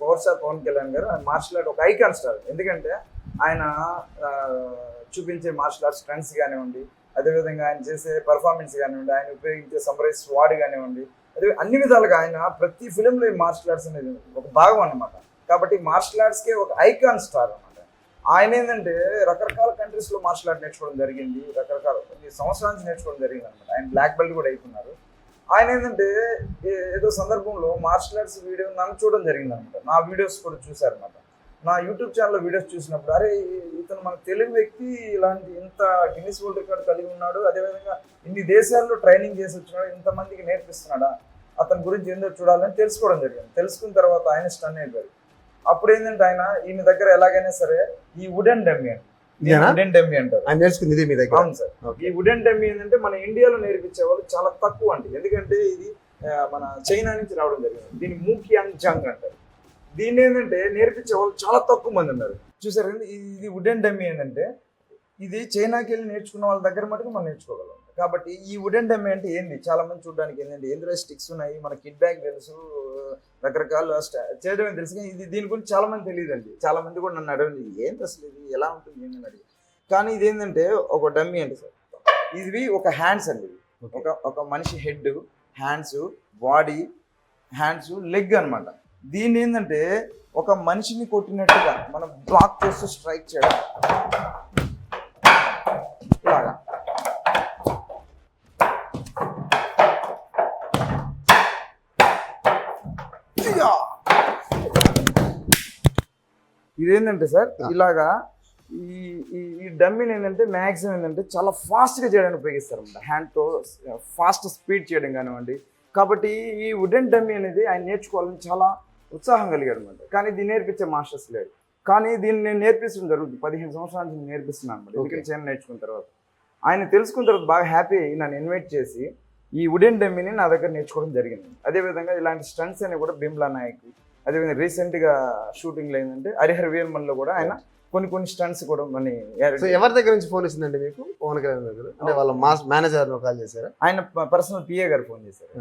Speaker 1: పవర్ స్టార్ పవన్ కళ్యాణ్ గారు మార్షల్ ఆర్ట్ ఒక ఐకాన్ స్టార్. ఎందుకంటే ఆయన చూపించే మార్షల్ ఆర్ట్స్ స్ట్రెంగ్స్ కానివ్వండి అదేవిధంగా ఆయన చేసే పర్ఫార్మెన్స్ కానివ్వండి ఆయన ఉపయోగించే సమ్రైజ్ స్వాడ్ కానివ్వండి అదే అన్ని విధాలుగా ఆయన ప్రతి ఫిలింలో ఈ మార్షల్ ఆర్ట్స్ అనేది ఒక భాగం అన్నమాట. కాబట్టి మార్షల్ ఆర్ట్స్కే ఒక ఐకాన్ స్టార్ అన్నమాట. ఆయన ఏంటంటే రకరకాల కంట్రీస్లో మార్షల్ ఆర్ట్ నేర్చుకోవడం జరిగింది రకరకాల కొన్ని సంవత్సరాల నుంచి నేర్చుకోవడం జరిగింది అనమాట ఆయన బ్లాక్ బెల్ట్ కూడా అయిపోయినారు. ఆయన ఏంటంటే ఏదో సందర్భంలో మార్షల్ ఆర్ట్స్ వీడియో నన్ను చూడడం జరిగింది అనమాట నా వీడియోస్ కూడా చూశారనమాట నా యూట్యూబ్ ఛానల్లో వీడియోస్ చూసినప్పుడు అరే ఇతను మన తెలుగు వ్యక్తి ఇలాంటి ఇంత గిన్నిస్ వరల్డ్ రికార్డ్ కలిగి ఉన్నాడు అదేవిధంగా ఇన్ని దేశాల్లో ట్రైనింగ్ చేసి వచ్చినాడు ఇంతమందికి నేర్పిస్తున్నాడా అతని గురించి ఏందో చూడాలని తెలుసుకోవడం జరిగింది. తెలుసుకున్న తర్వాత ఆయన స్టన్ అయిపోయారు. అప్పుడు ఏంటంటే ఆయన ఈయన దగ్గర ఎలాగైనా సరే ఈ వుడెన్ డెమ్మి? వుడెన్ డెమ్మి అంటారు.
Speaker 2: ఆయన నేర్చుకుంది ఇది మీ దగ్గర.
Speaker 1: అవును సార్. ఈ వుడెన్ డెమ్మి ఏంటంటే మన ఇండియాలో నేర్పించే వాళ్ళు చాలా తక్కువ అండి. ఎందుకంటే ఇది మన చైనా నుంచి రావడం జరిగింది. దీన్ని మూకియాంగ్ జంగ్ అంటారు. దీన్ని ఏంటంటే నేర్పించే వాళ్ళు చాలా తక్కువ మంది ఉన్నారు. చూసారు ఇది వుడెన్ డెమ్మి ఏంటంటే ఇది చైనాకి వెళ్ళి నేర్చుకున్న వాళ్ళ దగ్గర మటుకు మనం నేర్చుకోగలం. కాబట్టి ఈ వుడెన్ డెమ్మి అంటే ఏంది? చాలా మంది చూడడానికి ఏంటంటే ఏంద్రా స్టిక్స్ ఉన్నాయి మన కిడ్ బ్యాగ్ తెలుసు రకరకాల చేయడమే తెలుసు కానీ ఇది దీని గురించి చాలా మంది తెలియదండి. చాలా మంది కూడా నన్ను అడగండి ఇది ఏంటి అసలు ఇది? ఎలా ఉంటుంది? ఏంటని అడిగి కానీ ఇది ఏంటంటే ఒక డమ్మీ అండి సార్. ఇది ఒక హ్యాండ్స్ అండి ఒక ఒక మనిషి head hands body hands leg అన్నమాట. దీన్ని ఏంటంటే ఒక మనిషిని కొట్టినట్టుగా మనం బ్లాక్ చేస్తూ స్ట్రైక్ చేయడం. ఇలాగా. ఇదేంటంటే సార్ ఇలాగా ఈ ఈ ఈ డమ్మీని ఏంటంటే మ్యాక్సిమం ఏంటంటే చాలా ఫాస్ట్గా చేయడానికి ఉపయోగిస్తారు అనమాట హ్యాండ్తో ఫాస్ట్ స్పీడ్ చేయడం కానివ్వండి. కాబట్టి ఈ వుడెన్ డమ్మీ అనేది ఆయన నేర్చుకోవాలని చాలా ఉత్సాహం కలిగాడు అనమాట కానీ దీన్ని నేర్పించే మాస్టర్స్ లేడు కానీ దీన్ని నేను నేర్పించడం జరుగుతుంది. పదిహేను సంవత్సరాల నుంచి నేను నేర్పిస్తున్నాను అనమాట ఎందుకంటే చైనా నేర్చుకున్న తర్వాత. ఆయన తెలుసుకున్న తర్వాత బాగా హ్యాపీ అయ్యి నన్ను ఇన్వైట్ చేసి ఈ వుడెన్ డమ్మీని నా దగ్గర నేర్చుకోవడం జరిగింది. అదేవిధంగా ఇలాంటి స్టంట్స్ అని కూడా బిమ్లా నాయక్ అదేవిధంగా రీసెంట్గా షూటింగ్లో ఏంటంటే హరిహర వీరమన్లో కూడా ఆయన కొన్ని కొన్ని స్టంట్స్ కూడా మన
Speaker 2: ఎవరి దగ్గర నుంచి ఫోన్ వచ్చిందండి మీకు? పవన్ కళ్యాణ్ దగ్గర అంటే వాళ్ళ మాస్ మేనేజర్ కాల్ చేశారా?
Speaker 1: ఆయన పర్సనల్ పిఏ గారు ఫోన్ చేశారు.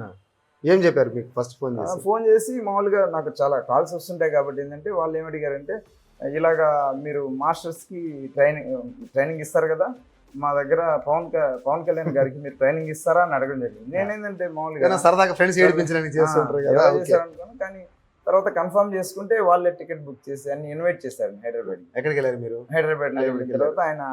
Speaker 2: ఏం చెప్పారు మీకు ఫస్ట్ ఫోన్ చేసి?
Speaker 1: ఫోన్ చేసి మామూలుగా నాకు చాలా కాల్స్ వస్తుంటాయి కాబట్టి ఏంటంటే వాళ్ళు ఏమడిగారంటే ఇలాగా మీరు మాస్టర్స్కి ట్రైనింగ్ ట్రైనింగ్ ఇస్తారు కదా మా దగ్గర పవన్ పవన్ కళ్యాణ్ గారికి మీరు ట్రైనింగ్ ఇస్తారా అని అడగడం జరిగింది. నేనేంటంటే మామూలుగా
Speaker 2: సరదాగా ఫ్రెండ్స్ ఏడిపించడానికి చేస్తుంటారు కదా
Speaker 1: కానీ తర్వాత కన్ఫర్మ్ చేసుకుంటే వాళ్ళే టికెట్ బుక్ చేసి అన్ని ఇన్వైట్ చేశారు హైదరాబాద్
Speaker 2: ఎక్కడికి వెళ్ళారు మీరు?
Speaker 1: హైదరాబాద్ తర్వాత ఆయన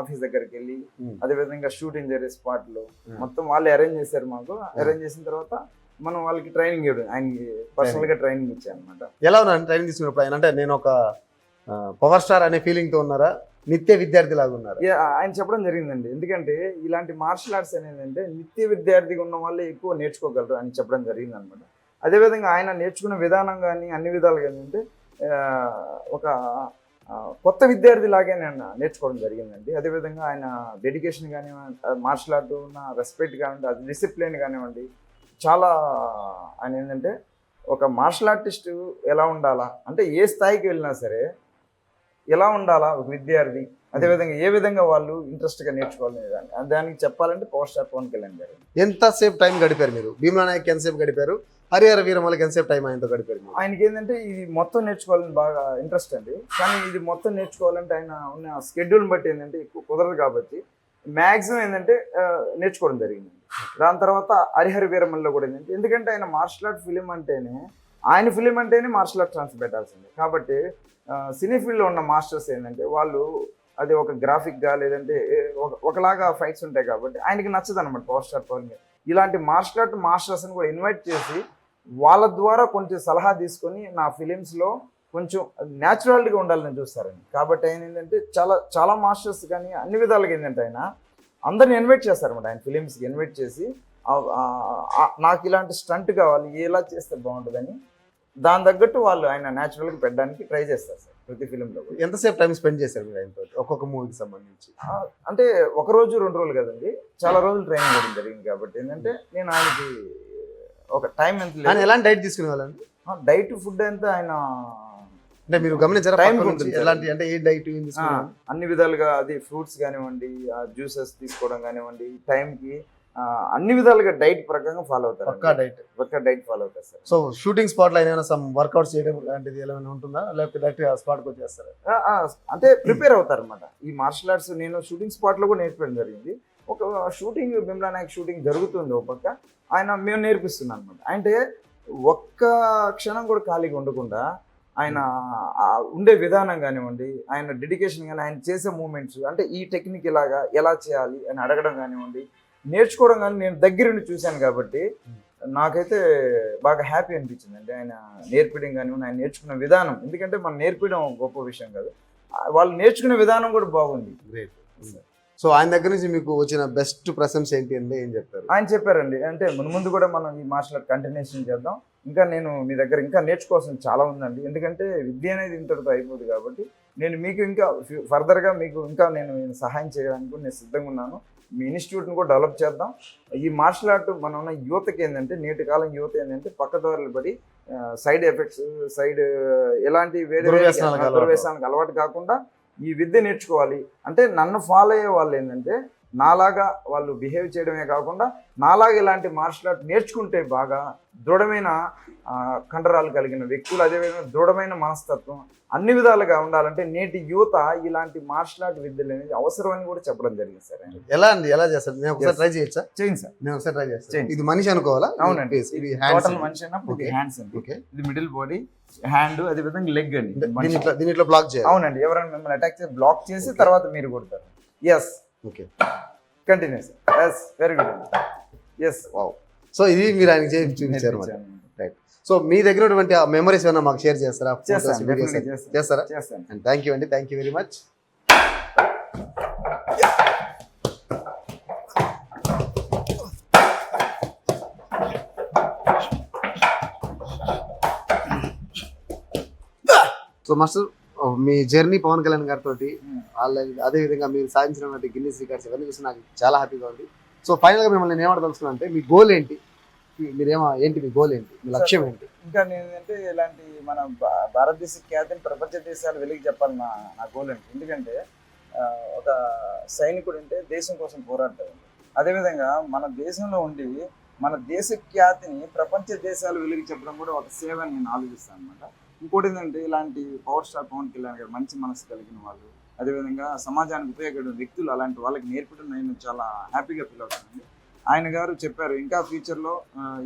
Speaker 1: ఆఫీస్ దగ్గరికి వెళ్ళి
Speaker 2: Hmm.
Speaker 1: అదే విధంగా షూటింగ్ జరిగే
Speaker 2: స్పాట్లో.
Speaker 1: మొత్తం వాళ్ళు అరేంజ్ చేశారు మాకు. అరేంజ్ చేసిన తర్వాత మనం వాళ్ళకి ట్రైనింగ్ ఇవ్వడం ఆయనకి పర్సనల్గా ట్రైనింగ్ ఇచ్చాను అనమాట
Speaker 2: ఎలా ఉన్నారు? ట్రైనింగ్ తీసుకున్నప్పుడు ఆయన అంటే నేను ఒక పవర్ స్టార్ అనే ఫీలింగ్తో ఉన్నారా? నిత్య విద్యార్థి లాగా ఉన్నారా?
Speaker 1: ఆయన చెప్పడం జరిగిందండి. ఎందుకంటే ఇలాంటి మార్షల్ ఆర్ట్స్ అనేది అంటే నిత్య విద్యార్థిగా ఉన్న వాళ్ళే ఎక్కువ నేర్చుకోగలరు అని చెప్పడం జరిగింది అనమాట అదేవిధంగా ఆయన నేర్చుకున్న విధానం కానీ అన్ని విధాలుగా ఏంటంటే ఒక కొత్త విద్యార్థి లాగే నేను నేర్చుకోవడం జరిగిందండి. అదేవిధంగా ఆయన డెడికేషన్ కానివ్వండి మార్షల్ ఆర్ట్ ఉన్న రెస్పెక్ట్ కానివ్వండి అది డిసిప్లిన్ కానివ్వండి చాలా ఆయన ఏంటంటే ఒక మార్షల్ ఆర్టిస్ట్ ఎలా ఉండాలా అంటే ఏ స్థాయికి వెళ్ళినా సరే ఎలా ఉండాలా ఒక విద్యార్థి అదేవిధంగా ఏ విధంగా వాళ్ళు ఇంట్రెస్ట్గా నేర్చుకోవాలనే దాన్ని దానికి చెప్పాలంటే పవర్ స్టార్ పవన్ కళ్యాణ్ గారు.
Speaker 2: ఎంతసేపు టైం గడిపారు మీరు? భీమలా నాయక్ ఎంతసేపు గడిపారు? హరిహర వీరమలకి ఎంతసేపు టైం ఆయనతో గడిపారు
Speaker 1: ఆయనకి ఏంటంటే ఇది మొత్తం నేర్చుకోవాలని బాగా ఇంట్రెస్ట్ అండి. కానీ ఇది మొత్తం నేర్చుకోవాలంటే ఆయన ఉన్న స్కెడ్యూల్ని బట్టి ఏంటంటే ఎక్కువ కుదరదు కాబట్టి మ్యాక్సిమం ఏంటంటే నేర్చుకోవడం జరిగింది. దాని తర్వాత హరిహర వీరమల్లో కూడా ఏంటంటే ఎందుకంటే ఆయన మార్షల్ ఆర్ట్ ఫిలిం అంటేనే ఆయన ఫిలిం అంటేనే మార్షల్ ఆర్ట్ ట్రాన్స్ పెట్టాల్సింది. కాబట్టి సినీ ఫీల్డ్లో ఉన్న మాస్టర్స్ ఏంటంటే వాళ్ళు అది ఒక గ్రాఫిక్గా లేదంటే ఒక ఒకలాగా ఫైట్స్ ఉంటాయి కాబట్టి ఆయనకి నచ్చదు అనమాట పవర్ స్టార్ పవన్ ఇలాంటి మార్షల్ ఆర్ట్ మాస్టర్స్ని కూడా ఇన్వైట్ చేసి వాళ్ళ ద్వారా కొంచెం సలహా తీసుకొని నా ఫిలిమ్స్లో కొంచెం న్యాచురాలిటీగా ఉండాలని చూస్తారండి కాబట్టి ఆయన ఏంటంటే చాలా చాలా మాస్టర్స్ కానీ అన్ని విధాలుగా ఏంటంటే ఆయన అందరిని ఇన్వైట్ చేస్తారన్నమాట. ఆయన ఫిలిమ్స్కి ఇన్వైట్ చేసి నాకు ఇలాంటి స్టంట్ కావాలి ఎలా చేస్తే బాగుంటుందని దాని తగ్గట్టు వాళ్ళు ఆయన న్యాచురల్గా పెట్టడానికి ట్రై చేస్తారు సార్ ప్రతి ఫిలింలో
Speaker 2: ఎంతసేపు టైం స్పెండ్ చేశారు మీరు ఆయనతో? ఒక్కొక్క మూవీకి సంబంధించి.
Speaker 1: అంటే ఒక రోజు రెండు రోజులు కదండి. చాలా రోజులు ట్రైనింగ్ చేయడం జరిగింది కాబట్టి ఏంటంటే నేను ఆయనకి ఒక టైం ఎంత
Speaker 2: ఆయన
Speaker 1: లేదు
Speaker 2: ఎలాంటి డైట్ తీసుకునే వాళ్ళండి
Speaker 1: డైట్ ఫుడ్ అంతా ఆయన
Speaker 2: అంటే మీరు గమనించారా?
Speaker 1: సార్.
Speaker 2: ఎలాంటి అంటే ఏ డైట్
Speaker 1: ఆ, అన్ని విధాలుగా అది ఫ్రూట్స్ కానివ్వండి జ్యూసెస్ తీసుకోవడం కానివ్వండి టైంకి అన్ని విధాలుగా డైట్ ప్రకారంగా ఫాలో అవుతారు
Speaker 2: పక్కా డైట్
Speaker 1: పక్కా డైట్ ఫాలో అవుతారు సార్.
Speaker 2: సో షూటింగ్ స్పాట్లో ఏమైనా సమ్ వర్కౌట్ చేయడం లాంటిది ఏమైనా ఉంటుందా? లేకపోతే డైరెక్ట్ స్పాట్కి వచ్చేస్తారా?
Speaker 1: ఆ, ఆ, అంటే ప్రిపేర్ అవుతారు అనమాట ఈ మార్షల్ ఆర్ట్స్ నేను షూటింగ్ స్పాట్లో కూడా నేర్పడం జరిగింది. ఒక షూటింగ్ బిమ్లా నాయక్ షూటింగ్ జరుగుతుంది ఒక పక్క. ఆయన మేము నేర్పిస్తున్నాం అనమాట అంటే ఒక్క క్షణం కూడా ఖాళీగా ఉండకుండా ఆయన ఉండే విధానం కానివ్వండి ఆయన డెడికేషన్ కానీ ఆయన చేసే మూమెంట్స్ అంటే ఈ టెక్నిక్ ఇలాగా ఎలా చేయాలి అని అడగడం కానివ్వండి నేర్చుకోవడం కానీ నేను దగ్గరుండి చూశాను కాబట్టి నాకైతే బాగా హ్యాపీ అనిపించింది. అంటే ఆయన నేర్పడం కానివ్వండి ఆయన నేర్చుకున్న విధానం. ఎందుకంటే మనం నేర్పడం గొప్ప విషయం కాదు. వాళ్ళు నేర్చుకునే విధానం కూడా బాగుంది.
Speaker 2: గ్రేట్ సో ఆయన దగ్గర నుంచి మీకు వచ్చిన బెస్ట్ ప్రశంస ఏంటి అంటే ఏం చెప్తారు?
Speaker 1: ఆయన చెప్పారండి. అంటే మున్ ముందు కూడా మనం ఈ మార్షల్ ఆర్ట్ కంటిన్యూషన్ చేద్దాం. ఇంకా నేను మీ దగ్గర ఇంకా నేర్చుకోవాల్సింది చాలా ఉందండి. ఎందుకంటే విద్య అనేది ఇంతటితో అయిపోదు కాబట్టి నేను మీకు ఇంకా ఫర్దర్గా మీకు ఇంకా నేను సహాయం చేయడానికి కూడా నేను సిద్ధంగా ఉన్నాను. మీ ఇన్స్టిట్యూట్ని కూడా డెవలప్ చేద్దాం. ఈ మార్షల్ ఆర్ట్ మనం ఉన్న యువతకి ఏంటంటే నేటి కాలం యువత ఏంటంటే పక్కదారులు పడి సైడ్ ఎఫెక్ట్స్ సైడ్ ఎలాంటి వేరే.
Speaker 2: దుర్వ్యసనాలకు అలవాటు
Speaker 1: కాకుండా ఈ విద్య నేర్చుకోవాలి అంటే నన్ను ఫాలో అయ్యే వాళ్ళు ఏంటంటే నాలాగా వాళ్ళు బిహేవ్ చేయడమే కాకుండా నాలాగా ఇలాంటి మార్షల్ ఆర్ట్ నేర్చుకుంటే బాగా దృఢమైన కండరాలు కలిగిన వ్యక్తులు అదేవిధంగా దృఢమైన మనస్తత్వం అన్ని విధాలుగా ఉండాలంటే నేటి యువత ఇలాంటి మార్షల్ ఆర్ట్ విద్యలు అనేది అవసరమని కూడా చెప్పడం జరిగింది సార్.
Speaker 2: ఎలా అండి? ఎలా చేస్తారు? నేను ఒకసారి. ట్రై చేయొచ్చా?
Speaker 1: చేయండి సార్.
Speaker 2: నేను ఒకసారి ట్రై చేస్తాను. ఇది మనిషి అనుకోవాలా?
Speaker 1: అవునండి.
Speaker 2: ఇది
Speaker 1: టోటల్ మనిషి అన్నప్పుడు. హ్యాండ్స్ అండి.
Speaker 2: ఓకే
Speaker 1: ఇది మిడిల్ బాడీ హ్యాండ్ అదే విధంగా లెగ్ అండి.
Speaker 2: దీని
Speaker 1: మనిషి.
Speaker 2: ఇట్లా దీని ఇట్లా బ్లాక్ చేయాలి.
Speaker 1: అవునండి. ఎవరైనా మిమ్మల్ని అటాక్ చేసి బ్లాక్ చేసి. తర్వాత మీరు కొడతారు. Yes
Speaker 2: okay
Speaker 1: continues yes very good yes
Speaker 2: wow so ఇది మీరు ఆయనకి చేసి చూపించారు మరి సో మీ దగ్గర ఉన్నటువంటి ఆ మెమరీస్ ఏమైనా మాకు షేర్ చేస్తారా. చేస్తారా?
Speaker 1: చేస్తాను.
Speaker 2: అండ్ థ్యాంక్ యూ అండి. Thank you very much so master me journey Pawan Kalyan గారితో వాళ్ళ అదే విధంగా మీరు సాధించినటువంటి గిన్నీస్ రికార్డ్స్ ఇవన్నీ చూసి నాకు చాలా హ్యాపీగా ఉంది. సో ఫైనల్గా మిమ్మల్ని నేను ఏమడదలుచుకున్నా అంటే మీ గోల్ ఏంటి? మీరేమో ఏంటి మీ గోల్ ఏంటి? మీ లక్ష్యం ఏంటి?
Speaker 1: ఇంకా నేను ఏంటంటే ఇలాంటి మన భా- భారతదేశ ఖ్యాతిని ప్రపంచ దేశాలు వెలికి చెప్పాలి నా నా గోల్ అండి ఎందుకంటే ఒక సైనికుడు అంటే దేశం కోసం పోరాడతాడు. అదేవిధంగా మన దేశంలో ఉండి మన దేశ ఖ్యాతిని ప్రపంచ దేశాలు వెలికి చెప్పడం కూడా ఒక సేవ నేను ఆలోచిస్తాను అనమాట ఇంకోటి ఏంటంటే ఇలాంటి పవర్ స్టార్ పవన్ కళ్యాణ్ గారు మంచి మనసు కలిగిన వాళ్ళు అదేవిధంగా సమాజానికి ఉపయోగపడే వ్యక్తులు అలాంటి వాళ్ళకి నేర్పడం నేను చాలా హ్యాపీగా ఫీల్ అవుతానండి. ఆయన గారు చెప్పారు ఇంకా ఫ్యూచర్లో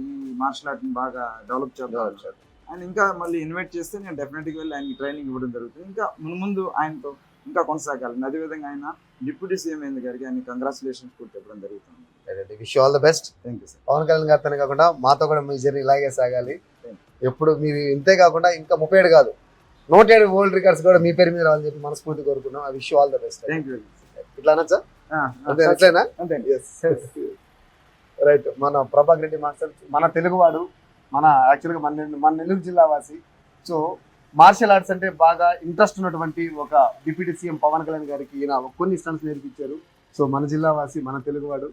Speaker 1: ఈ మార్షల్ ఆర్ట్ని బాగా డెవలప్ చేద్దాం. ఆయన ఇంకా మళ్ళీ ఇన్వైట్ చేస్తే నేను డెఫినెట్గా వెళ్ళి ఆయనకి ట్రైనింగ్ ఇవ్వడం జరుగుతుంది. ఇంకా మున్ ముందు ఆయనతో ఇంకా కొనసాగాలి అదేవిధంగా ఆయన డిప్యూటీ సీఎం అయింది గారికి ఆయన కంగ్రాచులేషన్స్ కూడా చెప్పడం జరుగుతుంది.
Speaker 2: Wish all the best
Speaker 1: thank you sir
Speaker 2: Pawan Kalyan గారితోనే కాకుండా మాతో కూడా మీ జర్నీ ఇలాగే సాగాలి. ఎప్పుడు మీరు ఇంతే కాకుండా ఇంకా ముప్పై ఏడు కాదు. నూట ఏడు వరల్డ్ రికార్డ్స్ కూడా మీ పేరు మీద రావాలని చెప్పి మనస్ఫూర్తి కోరుకున్నాం I wish all the best
Speaker 1: thank you
Speaker 2: ఇట్లా అనొచ్చా? అంతే అట్లేనా
Speaker 1: అంతే
Speaker 2: రైట్ మన ప్రభాకర్ రెడ్డి మాస్టర్ మన తెలుగువాడు మన యాక్చువల్గా మన మన నెల్లూరు జిల్లా వాసి. సో మార్షల్ ఆర్ట్స్ అంటే బాగా ఇంట్రెస్ట్ ఉన్నటువంటి ఒక డిప్యూటీ సీఎం పవన్ కళ్యాణ్ గారికి ఈయన కొన్ని స్టన్స్ నేర్పించారు. సో మన జిల్లా వాసి మన తెలుగువాడు.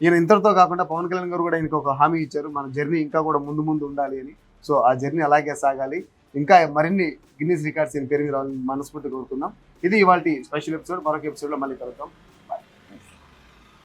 Speaker 2: ఈయన ఇంతటితో కాకుండా పవన్ కళ్యాణ్ గారు కూడా ఆయనకు ఒక హామీ ఇచ్చారు. మన జర్నీ ఇంకా కూడా ముందు ముందు ఉండాలి అని. సో ఆ జర్నీ అలాగే సాగాలి. ఇంకా మరిన్ని గిన్నీస్ రికార్డ్స్ పేరు మీద రావాలని మనస్ఫూర్తి కోరుకుందాం. ఇది ఇవాళ స్పెషల్ ఎపిసోడ్. మరొక ఎపిసోడ్లో మళ్ళీ కలుద్దాం.